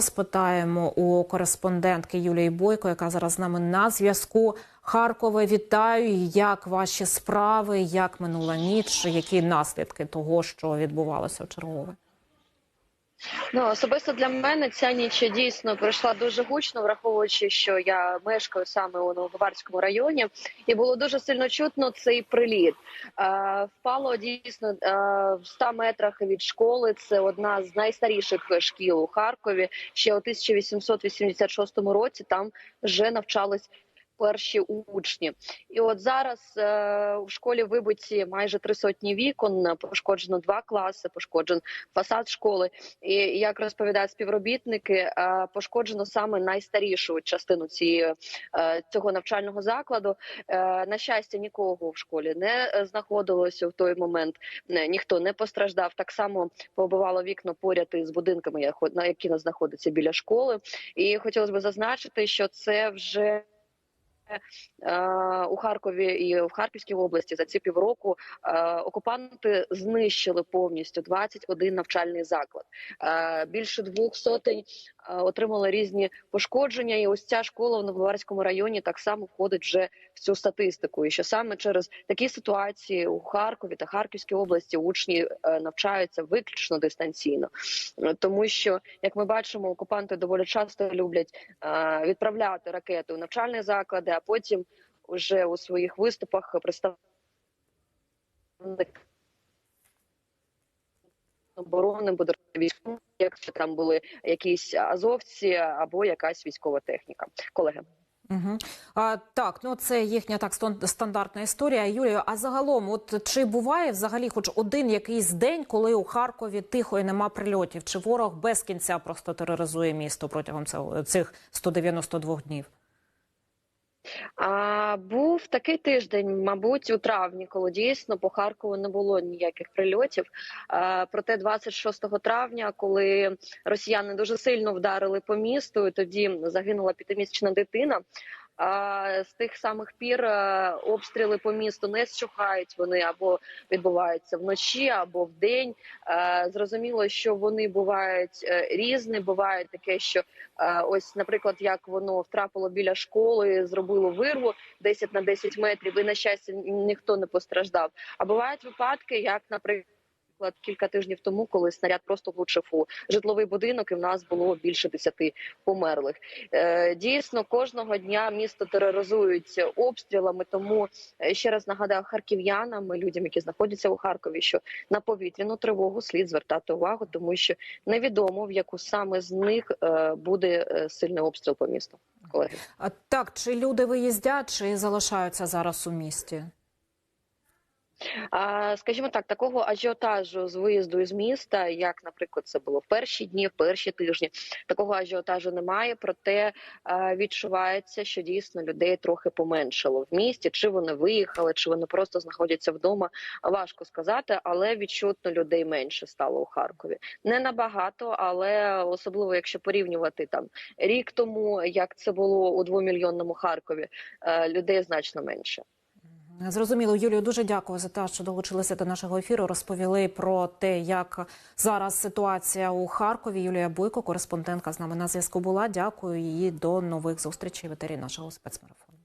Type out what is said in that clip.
Спитаємо у кореспондентки Юлії Бойко, яка зараз з нами на зв'язку. Харкове, вітаю. Як ваші справи? Як минула ніч? Які наслідки того, що відбувалося в чергове? Ну особисто для мене ця ніч дійсно пройшла дуже гучно, враховуючи, що я мешкаю саме у Новобаварському районі, і було дуже сильно чутно цей приліт. Е, впало дійсно е, в 100 метрах від школи. Це одна з найстаріших шкіл у Харкові. Ще у 1886 році там вже навчались. Перші учні, і от зараз е, у школі вибиті майже три сотні вікон. Пошкоджено два класи, пошкоджен фасад школи. І як розповідають співробітники, е, пошкоджено саме найстарішу частину цієї е, цього навчального закладу. Е, На щастя, нікого в школі не е, знаходилося в той момент. Ніхто не постраждав. Так само побивало вікна поряд із будинками, які знаходяться біля школи. І хотілося б зазначити, що це вже. Е, У Харкові і в Харківській області за ці півроку е, окупанти знищили повністю 21 навчальний заклад. Е, Більше двох сотень отримали різні пошкодження. І ось ця школа в Нововарському районі так само входить вже в цю статистику. І що саме через такі ситуації у Харкові та Харківській області учні навчаються виключно дистанційно, тому що як ми бачимо, окупанти доволі часто люблять відправляти ракети у навчальні заклади, а потім вже у своїх виступах представник оборони буде військовим, якщо там були якісь азовці або якась військова техніка. Колеги. Угу. А, так, ну це їхня так стан- стандартна історія. Юлію, а загалом, от чи буває взагалі хоч один якийсь день, коли у Харкові тихо і нема прильотів? Чи ворог без кінця просто тероризує місто протягом цих 192 днів? А був такий тиждень, мабуть, у травні, коли дійсно по Харкову не було ніяких прильотів. А, проте 26 травня, коли росіяни дуже сильно вдарили по місту, і тоді загинула п'ятимісячна дитина. З тих самих пір е, обстріли по місту не щухають. Вони або відбуваються вночі, або вдень. Е, Зрозуміло, що вони бувають е, різні. Буває таке, що ось, наприклад, як воно втрапило біля школи, зробило вирву 10 на 10 метрів, і на щастя ніхто не постраждав. А бувають випадки, як, наприклад. Кілька тижнів тому, коли снаряд просто влучив у житловий будинок, і в нас було більше десяти померлих. Е, Дійсно, кожного дня місто тероризують обстрілами. Тому е, ще раз нагадаю харків'янам, людям, які знаходяться у Харкові, що на повітряну тривогу слід звертати увагу, тому що невідомо в яку саме з них е, буде сильний обстріл по місту. Колеги. А так, чи люди виїздять, чи залишаються зараз у місті? Скажімо так, такого ажіотажу з виїзду із міста, як, наприклад, це було в перші дні, в перші тижні, такого ажіотажу немає. Проте відчувається, що дійсно людей трохи поменшало в місті. Чи вони виїхали, чи вони просто знаходяться вдома. Важко сказати, але відчутно людей менше стало у Харкові. Не набагато, але особливо якщо порівнювати там рік тому, як це було у двомільйонному Харкові, е, людей значно менше. Зрозуміло, Юлію, дуже дякую за те, що долучилися до нашого ефіру. Розповіли про те, як зараз ситуація у Харкові. Юлія Бойко, кореспондентка з нами на зв'язку була. Дякую і до нових зустрічей в етері нашого спецмарафону.